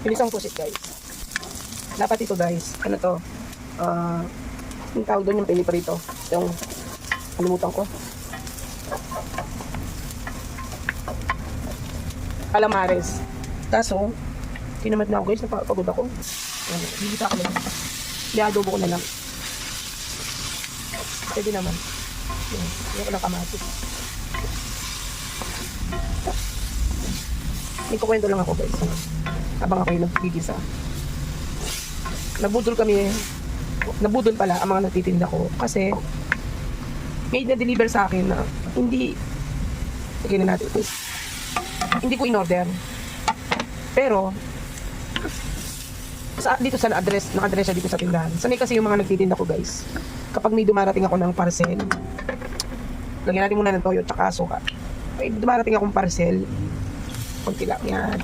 Pinisang pusit guys. Dapat ito guys, ano to, ah, yung tawag doon yung piniprito. Yung, kalimutan ko. Calamares. Kaso, tinamad na ako guys, napapagod ako. Ano, Bibita ako lang. Iadobo ko na lang. Pwede naman. Yan, Yan ko ng kamatis. May kukwento lang ako guys. Habang ako yung nagigisa. Nabudol kami. Nabudol pala ang mga nagtitinda ko. Kasi may na-deliver sa akin na hindi Sige na natin. Hindi ko in-order. Pero sa, dito sa address, naka-address siya dito sa tindahan. Sanay kasi yung mga nagtitinda ko guys. Kapag may dumarating ako ng parcel, lagyan natin muna ng toyo tsaka suka. May dumarating akong parcel, konti lang yan.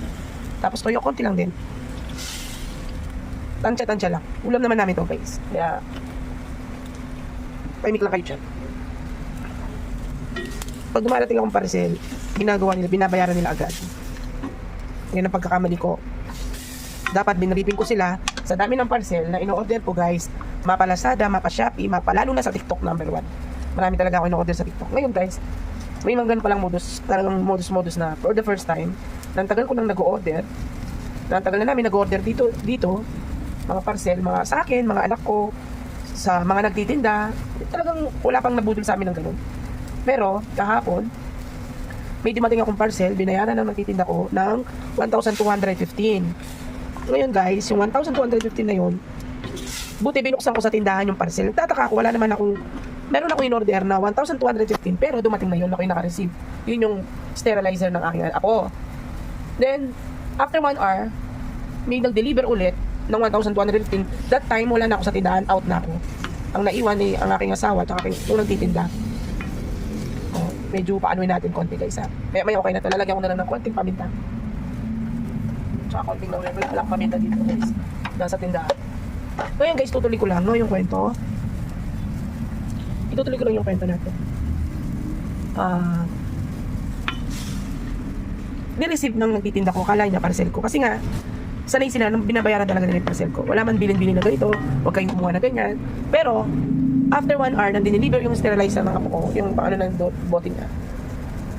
Tapos toyo, konti lang din. Tansya-tansya lang. Ulam naman namin to guys. Kaya, paimik lang kayo dyan. Pag dumarating akong parcel, ginagawa nila, binabayaran nila agad. Yan ang pagkakamali ko. Dapat binaripin ko sila sa dami ng parcel na ino-order ko guys. Mapa Lazada, mapa Shopee, mapa lalo na sa TikTok number one. Marami talaga ako ino-order sa TikTok. Ngayon guys, may mga ganun palang modus, talagang modus-modus na for the first time, nang tagal ko nang nag-order, nang tagal na namin nag-order dito, dito, mga parcel, mga sa akin, mga anak ko, sa mga nagtitinda, talagang wala pang nabudol sa amin ng ganun. Pero, kahapon, may dumating akong parcel, binayaran ng nagtitinda ko ng 1,215. Ngayon guys, yung 1,215 na yun, buti binuksan ko sa tindahan yung parcel. Nagtataka ako, wala naman akong, meron ako in-order na 1,215, pero dumating na yun, ako yung naka-receive. Yun yung sterilizer ng aking apo. Then, after 1 hour, may nag-deliver ulit ng 1,215. That time, wala na ako sa tindahan, out na ako. Ang naiwan ay ang aking asawa, tsaka aking, yung nagtitinda. Oh, medyo paanuin natin konti guys ha. Kaya may okay na to. Lalagyan ko na lang ng konting paminta. Tsaka konting laurel. Wala lang paminta dito guys. Nasa tindahan. Ngayon guys, tutuloy ko lang no, yung kwento. Itutuloy ko lang yung kwento natin. Ah... ni-receive ng nagtitinda ko, kala niya parcel ko. Kasi nga, sanay sila nang binabayaran talaga nila yung parcel ko. Wala man bilin-bilin na ganito, huwag kayong kumuha na ganyan. Pero, after one hour, nang dineliver yung sterilizer ng apo ko, yung paano ng do- bote niya,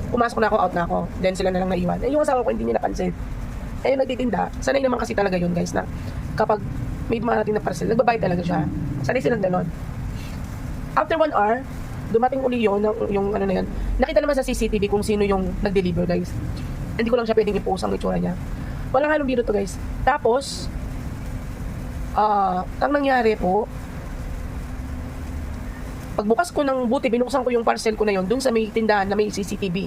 pumasok na ako, out na ako. Then sila na lang naiwan. Eh, yung asawa ko hindi niya napansin. Eh, yung nagtitinda, sanay naman kasi talaga yun guys na kapag may dumarating na parcel, nagbabayad talaga siya. Sanay silang ganon. After one hour, dumating uli yun, yung, yung ano na yun. Nakita naman sa CCTV kung sino yung nag-deliver guys. Hindi ko lang siya pwedeng i-post ang itsura niya. Walang halong biro to guys. Tapos, ah, ang nangyari po, pagbukas ko ng buti, binuksan ko yung parcel ko na yon dun sa may tindahan na may CCTV.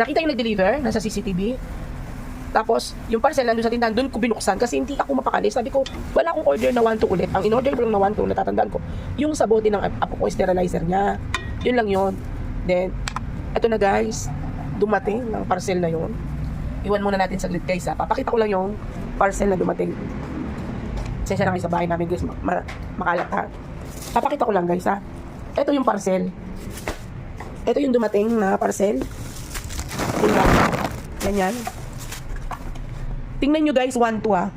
Nakita yung nag-deliver, nasa CCTV. Tapos, yung parcel nandun sa tindahan, dun ko binuksan kasi hindi ako mapakali. Sabi ko, wala akong order na 1-2 ulit. Ang in-order ko lang na 1-2, natatandaan ko, yung sa bote ng apo ko, sterilizer niya. Yun lang yun. Then, eto na guys, dumating ng parcel na yun. Iwan muna natin saglit guys ha. Papakita ko lang yung parcel na dumating. Sensya na kayo sa bahay namin guys, ma- ma- makalat ha. Papakita ko lang guys ha. Ito yung parcel. Ito yung dumating na parcel. Tingnan. Ganyan. Tingnan nyo guys, 1-2 ah.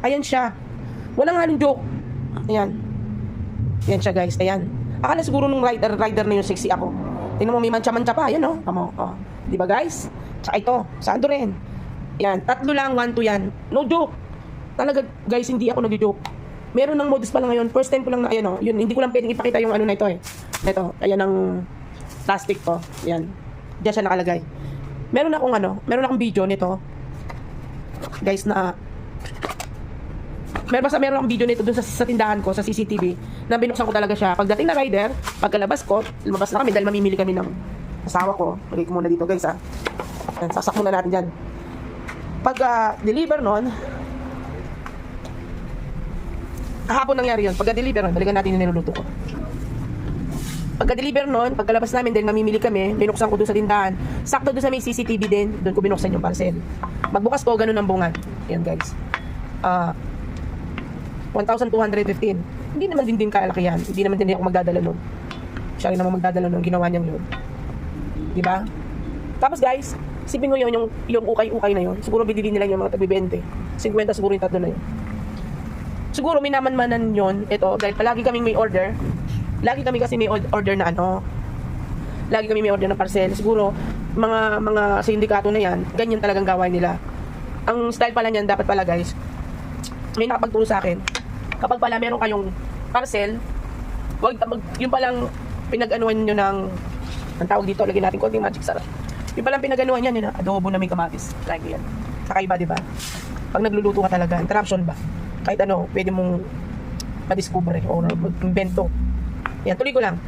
Ayan siya. Walang halong joke. Ayan. Ayan siya guys. Ayan. Akala siguro nung rider, rider na yung sexy ako. Tingnan mo, may mancha-mancha pa. Ayan oh. Tama. Oh. Di ba guys? Tsaka ito. Sando rin. Yan. Tatlo lang, 1-2 yan. No joke. Talaga guys, hindi ako nag-joke. Meron ng modus pala ngayon. First time ko lang na, ayan oh. Yun, hindi ko lang pwedeng ipakita yung ano na ito eh. Ito. Ayan ang plastic to. Ayan. Diyan siya nakalagay. Meron akong ano, meron akong video nito guys na meron basta meron akong video nito dun sa, sa tindahan ko sa CCTV na binuksan ko talaga siya pagdating na rider pagkalabas ko lumabas na kami dahil mamimili kami ng asawa ko lagay ko muna dito guys ha Yan, sasak muna natin dyan pag ah, deliver nun kahapon nangyari yun pagka deliver nun balikan natin yung niluluto ko Pagka-deliver nun, pagkalabas namin din, mamimili kami, binuksan ko doon sa tindahan. Sakto doon sa may CCTV din, doon ko binuksan yung parcel. Magbukas ko, ganun ang bungan. Ayan guys. Ah, 1,215. Hindi naman din din kalaki yan. Hindi naman din ako magdadala nun. Siya rin naman magdadala nun, ginawa niyang yun. Di ba? Tapos guys, Sipin mo yun, yung, yung ukay-ukay na yun. Siguro bibili nila yung mga tagbi-20. 50 siguro yung tatlo na yun. Siguro minaman-manan yun, ito, dahil palagi kaming may order. Lagi kami kasi may order na ano. Lagi kami may order na parcel. Siguro, mga mga sindikato na yan, ganyan talagang gawain nila. Ang style pala niyan, dapat pala guys, may nakapagturo sa akin, kapag pala meron kayong parcel, wag, mag, yung palang pinag-anuan nyo ng, ang tawag dito, lagyan natin konting magic sarap. Yung palang pinag-anuan yan, yun adobo na may kamatis. Try ko yan. Kakaiba, di ba? Pag nagluluto ka talaga, interruption ba? Kahit ano, pwede mong madiscover or mag-invento. Yan, tuloy ko lang.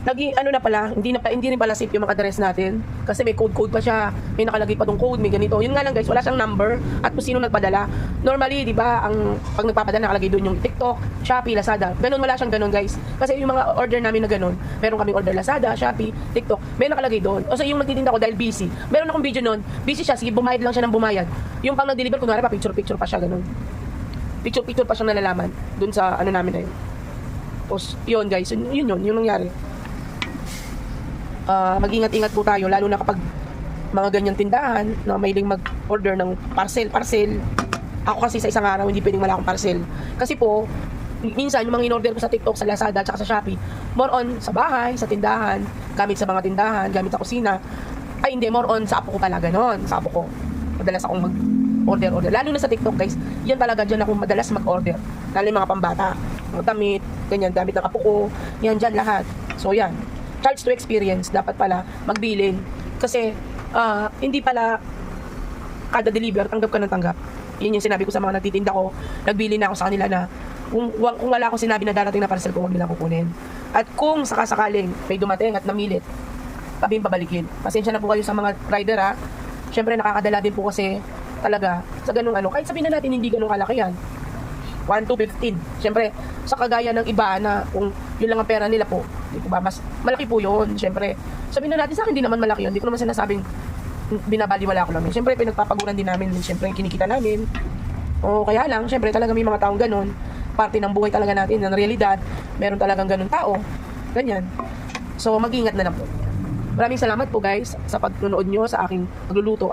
Naging ano na pala, hindi na pa, hindi rin pala safe yung mga address natin kasi may code code pa siya. May nakalagay pa tong code, may ganito. Yun nga lang guys, wala siyang number at kung sino nagpadala. Normally, 'di ba, ang pag nagpapadala nakalagay doon yung TikTok, Shopee, Lazada. Ganun wala siyang ganun guys. Kasi yung mga order namin na ganun, meron kaming order Lazada, Shopee, TikTok, may nakalagay doon. O so yung nagtitinda ko dahil busy. Meron akong video noon, busy siya, sige bumayad lang siya ng bumayad. Yung pang nag-deliver kunwari pa picture picture pa siya ganun. Picture picture pa siyang nalalaman doon sa ano namin na yun. Tapos, yun guys, yun yun, yun, yung nangyari ah, mag-ingat-ingat po tayo lalo na kapag mga ganyang tindahan na mailing mag-order ng parcel, parcel. Ako kasi sa isang araw hindi pwedeng wala akong parcel. Kasi po, minsan yung mga in-order ko sa TikTok, sa Lazada, at sa Shopee, more on sa bahay, sa tindahan, gamit sa mga tindahan, gamit sa kusina. Ay hindi, more on sa apo ko pala ganon, sa apo ko. Madalas akong mag order order lalo na sa TikTok guys yan talaga dyan ako madalas mag order lalo yung mga pambata mga damit ganyan damit ng apo ko yan dyan lahat so yan charge to experience dapat pala magbilin. Kasi ah, hindi pala kada deliver tanggap ka ng tanggap. Yun yung sinabi ko sa mga nagtitinda ko. Nagbili na ako sa kanila na kung, kung wala akong sinabi na darating na parcel ko huwag nila kukunin. At kung sakasakaling may dumating at namilit sabihin pabalikin. Pasensya na po kayo sa mga rider ha? Syempre nakakadala din po kasi talaga sa ganung ano. Kahit sabihin na natin hindi ganung kalaki yan. 1 to 15. Siyempre, sa kagaya ng iba na kung yun lang ang pera nila po, di po ba, mas malaki po yun. Siyempre, sabihin na natin sa akin, hindi naman malaki yun. Hindi ko naman sinasabing binabaliwala ko lang yun. Siyempre, pinagpapaguran din namin, siyempre, yung kinikita namin. O kaya lang, siyempre, talaga may mga taong ganun. Parte ng buhay talaga natin, ng realidad, meron talagang ganun tao. Ganyan. So, mag-ingat na lang po. Maraming salamat po guys sa pagnunood nyo sa aking pagluluto at